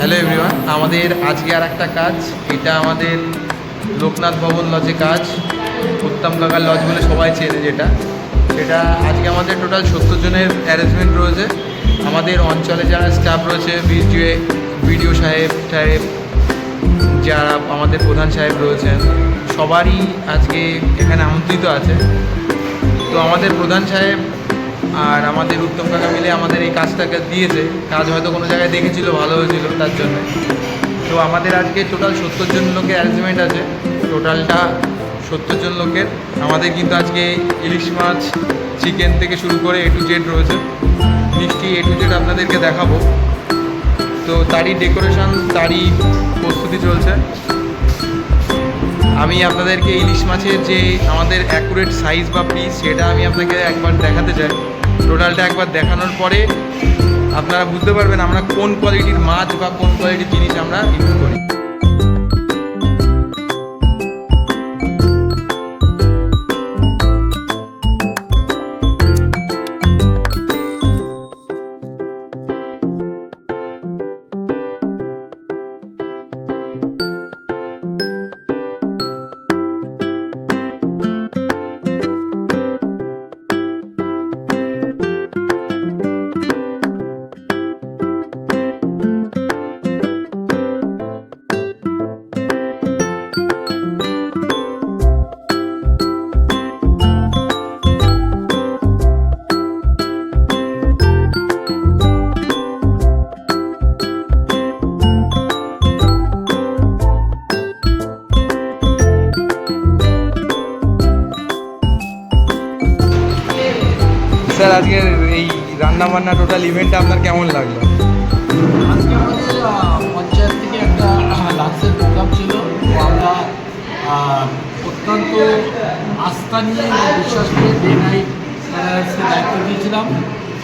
Hello everyone আমাদের আজকে আর একটা কাজ। এটা আমাদের লোকনাথ ভবন লজে কাজ। উত্তম কাকার লজ বলে সবাই চেনে যেটা। সেটা আজকে আমাদের টোটাল সত্তর জনের অ্যারেঞ্জমেন্ট রয়েছে। আমাদের অঞ্চলে যারা স্টাফ রয়েছে ভিডিও ভিডিও সাহেব সাহেব, যারা আমাদের প্রধান সাহেব রয়েছেন, সবারই আজকে এখানে আমন্ত্রিত আছে। তো আমাদের প্রধান সাহেব আর আমাদের উত্তম কাকা মিলে আমাদের এই কাজটাকে দিয়েছে। কাজ হয়তো কোনো জায়গায় দেখেছিল, ভালো হয়েছিল তার জন্য। তো আমাদের আজকে টোটাল সত্তর জন লোকের অ্যারেঞ্জমেন্ট আছে। টোটালটা সত্তর জন লোকের। আমাদের কিন্তু আজকে ইলিশ মাছ চিকেন থেকে শুরু করে এ টু জেড রয়েছে। মিষ্টি এ টু জেড আপনাদেরকে দেখাবো। তো তারই ডেকোরেশন তারই প্রস্তুতি চলছে। আমি আপনাদেরকে ইলিশ মাছের যে আমাদের অ্যাকুরেট সাইজ বা পিস সেটা আমি আপনাকে একবার দেখাতে চাই। টোটালটা একবার দেখানোর পরে আপনারা বুঝতে পারবেন আমরা কোন কোয়ালিটির মাছ বা কোন কোয়ালিটির জিনিস আমরা ইউজ করি। স্যার, আজকের এই রান্না বান্না টোটাল ইভেন্টটা আপনার কেমন লাগল? আজকে আমাদের পঞ্চায়েত থেকে একটা লাঞ্চের প্রোগ্রাম ছিল। তো আমরা অত্যন্ত আস্থা নিয়ে বিশ্বাস করে ডে নাইট দায়িত্ব দিয়েছিলাম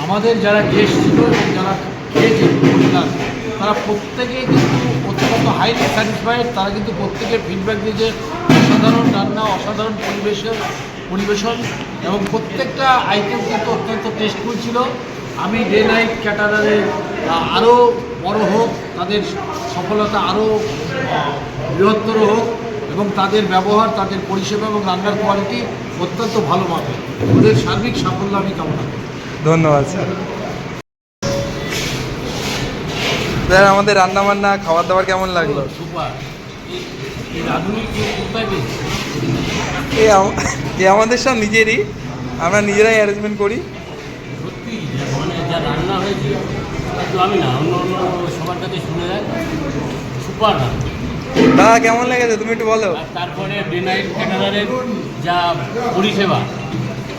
আমাদের যারা গেস্ট ছিল যারা খেয়েছে তারা প্রত্যেকে কিন্তু অত্যন্ত হাইলি স্যাটিসফাইড তারা কিন্তু প্রত্যেকের ফিডব্যাক দিয়েছে, অসাধারণ রান্না, অসাধারণ পরিবেশের পরিবেশন, এবং প্রত্যেকটা আইটেম কিন্তু অত্যন্ত টেস্টফুল ছিল। আমি ডে নাইট ক্যাটারারের আরও বড় হোক, তাদের সফলতা আরও বৃহত্তর হোক, এবং তাদের ব্যবহার, তাদের পরিষেবা এবং রান্নার কোয়ালিটি অত্যন্ত ভালো মানের ওদের সার্বিক সাফল্য আমি কামনা করি। ধন্যবাদ, স্যার। স্যার আমাদের রান্না বান্না খাবার দাবার কেমন লাগল এ আম- এ আমাদের সব নিজেরই। আমরা নিজেরাই অ্যারেঞ্জমেন্ট করি। মানে যা রান্না হয়েছে আমি না অন্য অন্য সবার কাছে শুনে যায় সুপার দাদা কেমন লেগেছে? তুমি একটু বলো। তারপরে ডেনাইট ক্যাটারারের যা পরিষেবা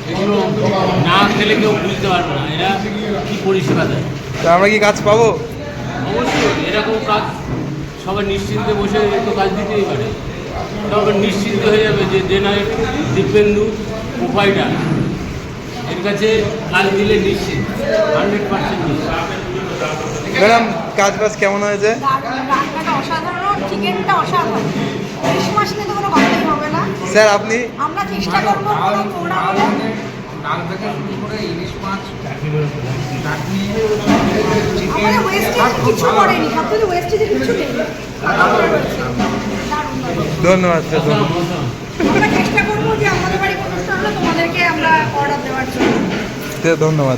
এগুলো না খেলে কেউ বুঝতে পারবে না এরা কী পরিষেবা দেয়? তো আমরা কি কাজ পাবো? অবশ্যই এরকম কাজ সবাই নিশ্চিন্তে বসে একটু কাজ দিতেই পারে। তবে নিশ্চিন্ত হয়ে যাবে যে নাইট দিব্যেন্দু উপায়টা। এর কাছে কাজ দিলে নিশ্চিত হান্ড্রেড পার্সেন্ট ম্যাডাম কাজ বাজ কেমন হয়েছে? অসাধারণ চিকেনটা অসাধারণ। ইলিশ নিয়ে তো কোনো কথাই হবে না। স্যার আপনি? আমরা চেষ্টা করব ডাল থেকে শুরু করে ইলিশ মাছ চাটনি আমাদের কিছু করেনি সব ওয়েস্টেজের কিছু নেই। দারুণ দারুণ ধন্যবাদ স্যার ধন্যবাদ। আমরা চেষ্টা করব যে আমাদের বাড়ি অনুষ্ঠান হলে তোমাদেরকে আমরা অর্ডার দেওয়ার জন্য। ধন্যবাদ।